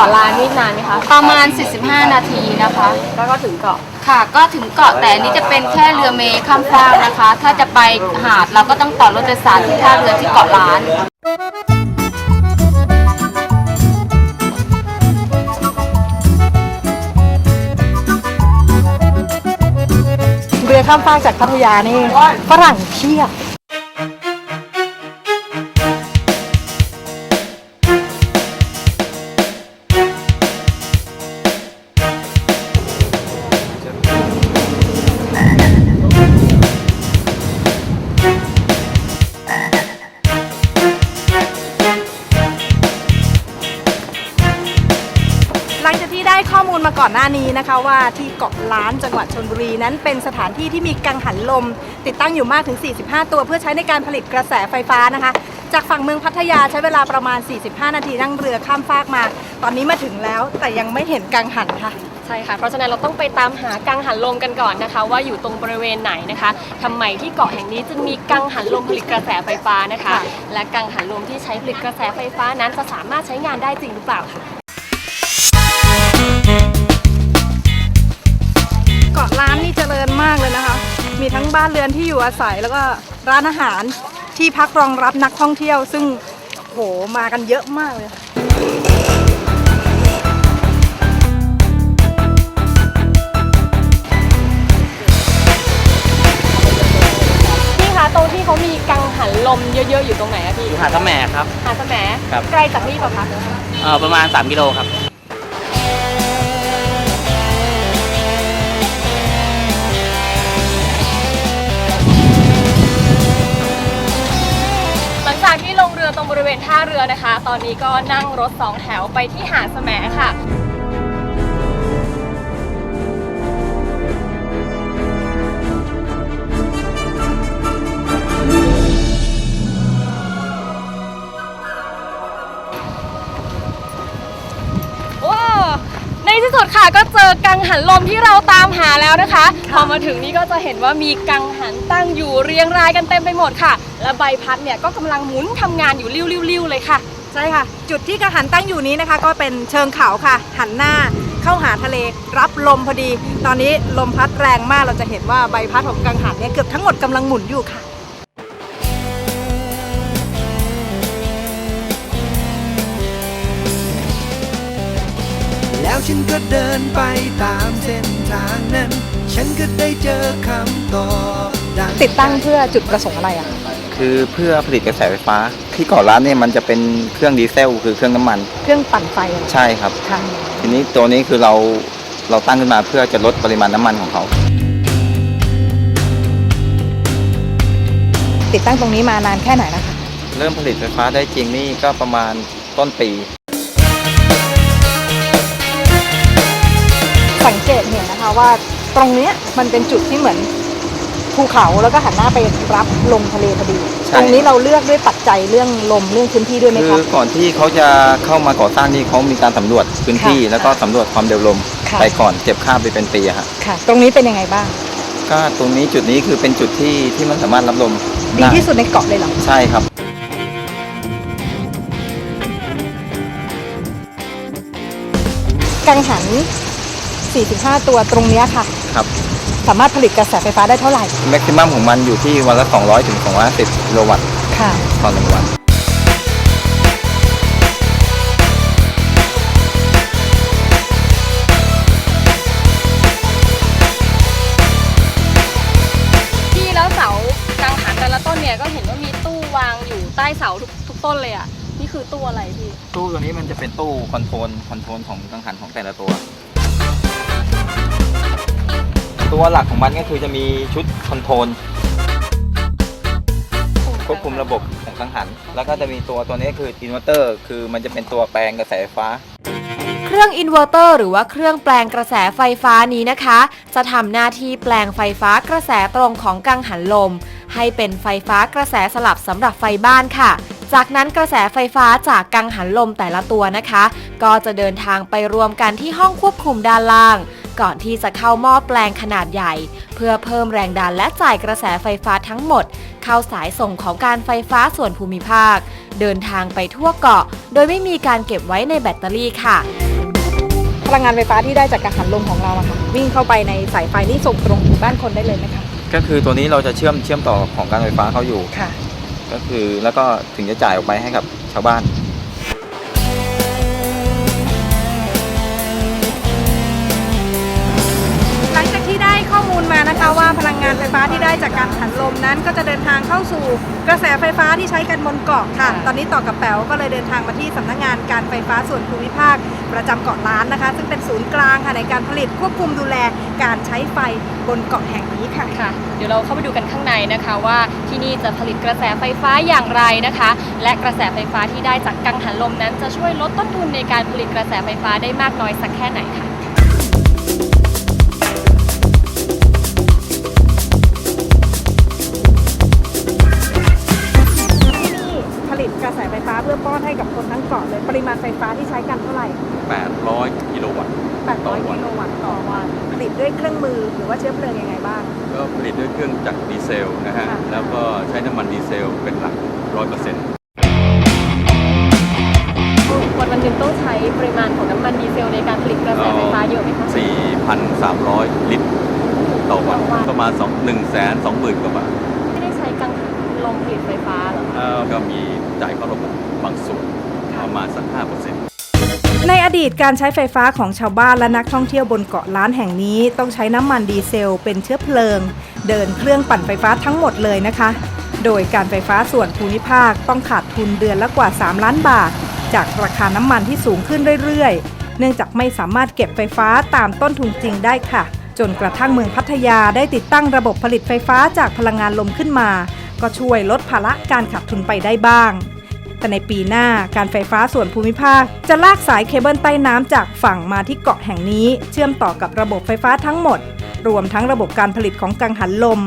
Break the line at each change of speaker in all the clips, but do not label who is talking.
าะล้านนี่นานไหมคะ
ประมาณ 45 นาทีนะคะ
แล้วก็ถึงเกาะ
ค่ะก็ถึงเกาะแต่อันนี้จะเป็นแค่เรือเมย์ข้ามฟากนะคะ ถ้าจะไปหาดเราก็ต้องต่อรถโดยสารที่ท่าเรือที่เกาะล้าน
เรือข้ามฟากจากพัทยานี่ฝรั่งเพียบ อมูลมาก่อนหน้านี้นะคะว่าที่เกาะล้านจังหวัดชนบุรีนั้นเป็นสถานที่ที่มีกังหันลม ติดตั้งอยู่มากถึง 45 ตัวเพื่อใช้ในการผลิตกระแสไฟฟ้านะคะ จากฝั่งเมืองพัทยาใช้เวลาประมาณ 45 นาทีนั่งเรือข้ามฟากมา ตอนนี้มาถึงแล้วแต่ยังไม่เห็นกังหันค่ะ
ใช่ค่ะ เพราะฉะนั้นเราต้องไปตามหากังหันลมกันก่อนนะคะ ว่าอยู่ตรงบริเวณไหนนะคะทำไมที่เกาะแห่งนี้จึงมีกังหันลมผลิตกระแสไฟฟ้านะคะ
ค่ะ
และกังหันลมที่ใช้ผลิตกระแสไฟฟ้านั้นจะสามารถใช้งานได้จริงหรือเปล่าค่ะ
กาะล้านนี่เจริญมากเลยนะคะ มีทั้งบ้านเรือนที่อยู่อาศัยแล้วก็ร้านอาหารที่พักรองรับนักท่องเที่ยว ซึ่งโหมากันเยอะมากเลย
พี่คะตรงที่เขามีกังหันลมเยอะๆอยู่ตรงไหนอะพี่
อยู่หาดสะแหมครับ
หาดสแหม
ครับ
ไกลจากนี่เปล่าคะ
เอ่อประมาณ 3 กิโลครับ
อตรงบริเวณท่าเรือนะคะ ตอนนี้ก็นั่งรถสองแถวไปที่หาดแหมค่ะว้าวในที่สุดค่ะก็ อกังหันลมที่เราตามหาแล้วนะคะพอมาถึงนี่ก็จะเห็นว่ามีกังหันตั้งอยู่เรียงรายกันเต็มไปหมดค่ะ และใบพัดเนี่ยก็กำลังหมุนทำงานอยู่ริ้วๆๆเลยค่ะ
ใช่ค่ะ จุดที่กังหันตั้งอยู่นี้นะคะ ก็เป็นเชิงเขาค่ะ หันหน้าเข้าหาทะเลรับลมพอดี ตอนนี้ลมพัดแรงมากเราจะเห็นว่าใบพัดของกังหันเนี่ยเกือบทั้งหมดกำลังหมุนอยู่ค่ะ
ฉันก็เดินไปตามเส้นทางนั้น ฉันก็ได้เจอคำตอบดัง
ติดตั้งเพื่อจุดประสงค์อะไรอะ
คือเพื่อผลิตกระแสไฟฟ้า ที่เกาะล้านเนี่ยมันจะเป็นเครื่องดีเซล คือเครื่องน้ำมัน
เครื่องปั่นไฟอะไร
ใช่ครับ
ค่ะ
ทีนี้ตัวนี้คือเราเราตั้งขึ้นมาเพื่อจะลดปริมาณน้ำมันของเขา
ติดตั้งตรงนี้มานานแค่ไหนนะคะ
เริ่มผลิตไฟฟ้าได้จริงนี่ก็ประมาณต้นปี
สังเกตเห็นนะคะว่าตรงเนี้ยมันเป็นจุดที่เหมือนภูเขาแล้วก็หันหน้าไปรับลมทะเลพอดี
ใช่
ตรงนี้เราเลือกด้วยปัจจัยเรื่องลมเรื่องพื้นที่ด้วยไหม
คื
คะ
อก่อนที่เขาจะเข้ามาก่อสร้างนี่เขามีการสำรวจพื้นที่
ค่ะ
แล้วก็สำรวจความเร็วลม
ค่ะ
ไปก่อนเก็บค่าไปเป็นปีอะฮะ
ค่ะ ตรงนี้เป็นยังไงบ้าง
ก็ตรงนี้จุดนี้คือเป็นจุดที่ที่มันสามารถรับลม
ดีที่สุดในเกาะเลยเหรอ
ใช่ครับ
กังหัน 45 ตัวตรงเนี้ยค่ะ
ครับ
สามารถผลิตกระแสไฟฟ้าได้เท่าไหร่
แม็กซิมัมของมันอยู่ที่วันละ 200ถึง250กิโลวัตต์
ค่ะ
ต่อหนึ่งวัน
ที่แล้วเสากังหันแต่ละต้นเนี่ยก็เห็นว่ามีตู้วางอยู่ใต้เสาทุกทุกต้นเลยอะ นี่คือตู้อะไรพี่
ตู้ตัวนี้มันจะเป็นตู้คอนโทรลคอนโทรลของกังหันของแต่ละตัว ตัวหลักของมันก็คือจะมีชุดคอนโทรลควบคุมระบบของกังหัน แล้วก็จะมีตัวตัวนี้คืออินเวอร์เตอร์คือมันจะเป็นตัวแปลงกระแสไฟฟ้า
เครื่องอินเวอร์เตอร์หรือว่าเครื่องแปลงกระแสไฟฟ้านี้นะคะ จะทำหน้าที่แปลงไฟฟ้ากระแสตรงของกังหันลม ให้เป็นไฟฟ้ากระแสสลับสำหรับไฟบ้านค่ะจากนั้นกระแสไฟฟ้าจากกังหันลมแต่ละตัวนะคะ ก็จะเดินทางไปรวมกันที่ห้องควบคุมด้านล่าง ก่อนที่จะเข้าหม้อแปลงขนาดใหญ่ เพื่อเพิ่มแรงดันและจ่ายกระแสไฟฟ้าทั้งหมด เข้าสายส่งของการไฟฟ้าส่วนภูมิภาค เดินทางไปทั่วเกาะ โดยไม่มีการเก็บไว้ในแบตเตอรี่ค่ะ
พลังงานไฟฟ้าที่ได้จากกังหันลมของเราอะค่ะวิ่งเข้าไปในสายไฟนี่ส่งตรงถึงบ้านคนได้เลยไหมคะ
ก็คือตัวนี้เราจะเชื่อมเชื่อมต่อของการไฟฟ้าเขาอยู่
ค่ะ
ก็คือแล้วก็ถึงจะจ่ายออกไปให้กับชาวบ้าน
ว่าพลังงานไฟฟ้าที่ได้จากการหันลมนั้นก็จะเดินทางเข้าสู่กระแสไฟฟ้าที่ใช้กันบนเกาะค่ะ ตอนนี้ต่อกับแป๋วก็เลยเดินทางมาที่สำนักงานการไฟฟ้าส่วนภูมิภาค ประจำเกาะล้านนะคะ ซึ่งเป็นศูนย์กลางค่ะในการผลิตควบคุมดูแลการใช้ไฟบนเกาะแห่งนี้ค่ะ
ค่ะ เดี๋ยวเราเข้าไปดูกันข้างในนะคะว่าที่นี่จะผลิตกระแสไฟฟ้าอย่างไรนะคะ และกระแสไฟฟ้าที่ได้จากกังหันลมนั้นจะช่วยลดต้นทุนในการผลิตกระแสไฟฟ้าได้มากน้อยสักแค่ไหนค่ะ
ปริมาณไฟฟ้าที่ใช้กันเท่าไหร่
800 กิโลวัตต์ต่อวัน
800 กิโลวัตต์ต่อวันผลิตด้วยเครื่องมือหรือว่าเชื้อเพลิงยังไงบ้าง
ก็ผลิตด้วยเครื่องจักรดีเซลนะฮะ
ค่ะ
แล้วก็ใช้น้ำมันดีเซลเป็นหลัก 100%
วันวันหนึ่งต้องใช้ปริมาณของน้ำมันดีเซลในการผลิตกระแสไฟฟ้าเยอะไหมคะ
4,300 ลิตร ต่อวันประมาณ2 1 2 0 0 0 0กว่าบาท
ไม่ได้ใช้กังหันลมผลิตไฟฟ้าเหรอคะ
เอ่อก็มีจ่ายเข้าระบบบางส่วน ประมาณสัก 5%
ในอดีตการใช้ไฟฟ้าของชาวบ้านและนักท่องเที่ยวบนเกาะล้านแห่งนี้ต้องใช้น้ำมันดีเซลเป็นเชื้อเพลิง เดินเครื่องปั่นไฟฟ้าทั้งหมดเลยนะคะ โดยการไฟฟ้าส่วนภูมิภาคต้องขาดทุนเดือนละกว่า 3 ล้านบาท จากราคาน้ำมันที่สูงขึ้นเรื่อยๆ เนื่องจากไม่สามารถเก็บไฟฟ้าตามต้นทุนจริงได้ค่ะ จนกระทั่งเมืองพัทยาได้ติดตั้งระบบผลิตไฟฟ้าจากพลังงานลมขึ้นมา ก็ช่วยลดภาระการขาดทุนไปได้บ้าง แต่ในปีหน้าการไฟฟ้าส่วนภูมิภาค จะลากสายเคเบิลใต้น้ำจากฝั่งมาที่เกาะแห่งนี้ เชื่อมต่อกับระบบไฟฟ้าทั้งหมด รวมทั้งระบบการผลิตของกังหันลม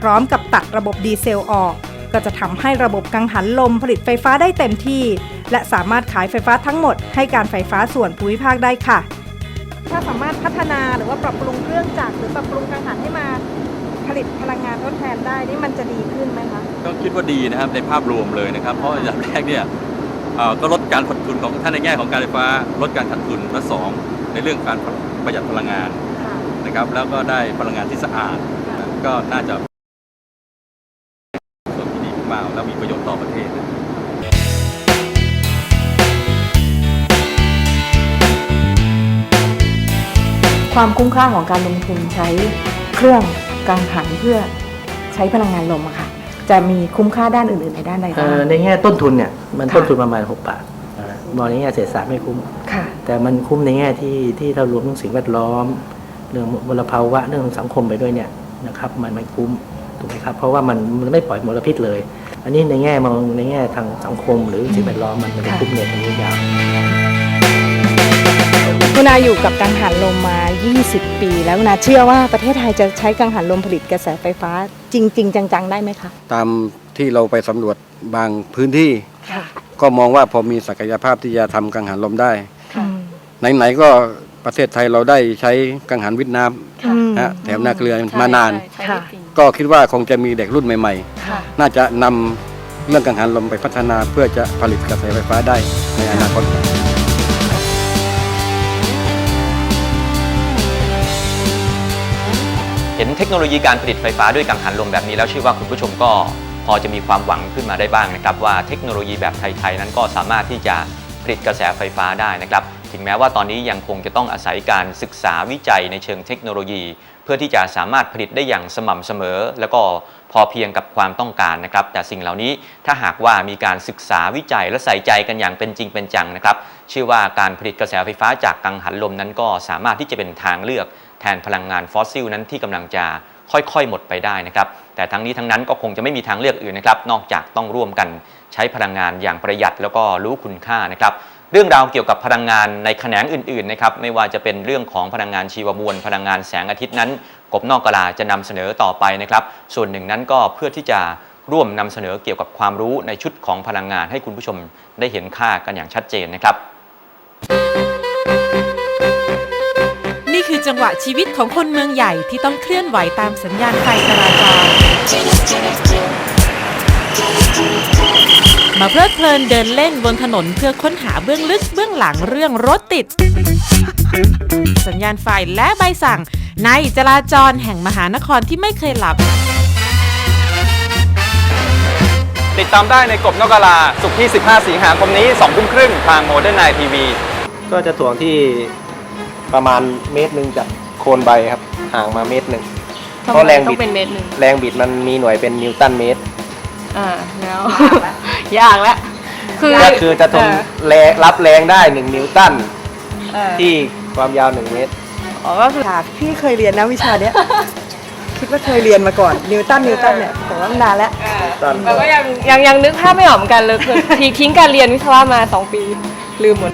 พร้อมกับตัดระบบดีเซลออก ก็จะทำให้ระบบกังหันลมผลิตไฟฟ้าได้เต็มที่ และสามารถขายไฟฟ้าทั้งหมด ให้การไฟฟ้าส่วนภูมิภาคได้ค่ะ ถ้าสามารถพัฒนาหรือว่าปรับปรุงเครื่องจักรหรือปรับปรุงกังหันให้มา ผลิตพลังงานทดแทนได้นี่มันจะดีขึ้นไหมคะ
ก็คิดว่าดีนะครับในภาพรวมเลยนะครับ เพราะอันดับแรกเนี่ยเอ่อก็ลดการขาดทุนของท่านในแง่ของการไฟฟ้า ลดการขาดทุนและสองในเรื่องการประหยัดพลังงานนะครับ แล้วก็ได้พลังงานที่สะอาดนะก็น่าจะส่วนที่ดีมากๆแล้วมีประโยชน์ต่อประเทศนะ
ความคุ้มค่าของการลงทุนใช้เครื่อง กังหันเพื่อใช้พลังงานลมอะค่ะ จะมีคุ้มค่าด้านอื่นๆในด้านใด
เอ่
บ้าง
อในแง่ต้นทุนเนี่ยมัน
ค่ะ
ต้นทุนประมาณ 6 บาทนะมองในแง่เศรษฐศาสตร์ไม่คุ้ม
ค่ะ
แต่มันคุ้มในแง่ที่ที่เรารวมเรื่องสิ่งแวดล้อม เรื่องมลภาวะเรื่องสังคมไปด้วยเนี่ยนะครับมันไม่คุ้มถูกไหมครับ เพราะว่ามันมันไม่ปล่อยมลพิษเลย อันนี้ในแง่มองในแง่ทางสังคมหรือสิ่งแวดล้อมมันมันจะ
ค่ะ
คุ้มในระยะยาว
คุ ณอาอยู่กับกังหันลมมา 20 ปี แล้วคุณอาเชื่อว่าประเทศไทยจะใช้กังหันลมผลิตกระแสไฟฟ้า จริง ๆ จัง ๆ ได้ไหมคะ
ตามที่เราไปสำรวจบางพื้นที่
ค่ะ
ก็มองว่าพอมีศักยภาพที่จะทำกังหันลมได้
ค่ะ
ไหนๆก็ประเทศไทยเราได้ใช้กังหันวิทย์น้ำนะฮะแถมนาเกลือมานาน
ค่ะ
ก็คิดว่าคงจะมีเด็กรุ่นใหม่
ค่ะ
ๆ น่าจะนำเรื่องกังหันลมไปพัฒนาเพื่อจะผลิตกระแสไฟฟ้าได้ในอนาคต
เห็นเทคโนโลยีการผลิตไฟฟ้าด้วยกังหันลมแบบนี้แล้วเชื่อว่าคุณผู้ชมก็พอจะมีความหวังขึ้นมาได้บ้างนะครับ ว่าเทคโนโลยีแบบไทยๆนั้นก็สามารถที่จะผลิตกระแสไฟฟ้าได้นะครับ ถึงแม้ว่าตอนนี้ยังคงจะต้องอาศัยการศึกษาวิจัยในเชิงเทคโนโลยี เพื่อที่จะสามารถผลิตได้อย่างสม่ำเสมอ แล้วก็พอเพียงกับความต้องการนะครับ แต่สิ่งเหล่านี้ถ้าหากว่ามีการศึกษาวิจัยและใส่ใจกันอย่างเป็นจริงเป็นจังนะครับเชื่อว่าการผลิตกระแสไฟฟ้าจากกังหันลมนั้นก็สามารถที่จะเป็นทางเลือก แทนพลังงานฟอสซิลนั้นที่กำลังจะค่อยๆ หมดไปได้นะครับ แต่ทั้งนี้ทั้งนั้นก็คงจะไม่มีทางเลือกอื่นนะครับ นอกจากต้องร่วมกันใช้พลังงานอย่างประหยัดแล้วก็รู้คุณค่านะครับ เรื่องราวเกี่ยวกับพลังงานในแขนงอื่นๆนะครับ ไม่ว่าจะเป็นเรื่องของพลังงานชีวมวล พลังงานแสงอาทิตย์นั้น กบนอกกลาจะนำเสนอต่อไปนะครับ ส่วนหนึ่งนั้นก็เพื่อที่จะร่วมนำเสนอเกี่ยวกับความรู้ในชุดของพลังงานให้คุณผู้ชมได้เห็นค่ากันอย่างชัดเจนนะครับ
คือจังหวะชีวิตของคนเมืองใหญ่ที่ต้องเคลื่อนไหวตามสัญญาณไฟจราจร มา
เพลิดเพลินเดินเล่นบนถนนเพื่อค้นหาเบื้องลึกเบื้องหลังเรื่องรถติด สัญญาณไฟและใบสั่ง ในจราจรแห่งมหานครที่ไม่เคยหลับ
ติดตามได้ในกบนกกาลา สุกร์ที่ 15 สิงหาคมนี้2ทุ่มครึ่งทางโมเดิร์นไนทีวี
ก็จะถ่วงที่ ประมาณเมตรหนึ่งจากโคนใบครับ ห่างมาเมตรหนึ่งเพราะแรงบิด
เป็นเมตรหนึ่ง
แรงบิดมันมีหน่วยเป็นนิวตันเมตร
อ่าแล้ว ยากแล้วคือ
ก็คือจะทน
เออ
แรงรับแรงได้1นิวตัน
เออ
ที่ความยาว1เมตร
อ๋อก็คือ
ค่ะพี่เคยเรียนนะวิชาเนี้ย คิดว่าเคยเรียนมาก่อน นิวตันนิวตันเนี่ยแต่ว่ามันนานแล้ว
ตอน
แต่ก็ยังยังยังนึกภาพไม่ออกเหมือนกันเลยคือทีทิ้งการเรียนวิศวะมา2ปี ลืมหมด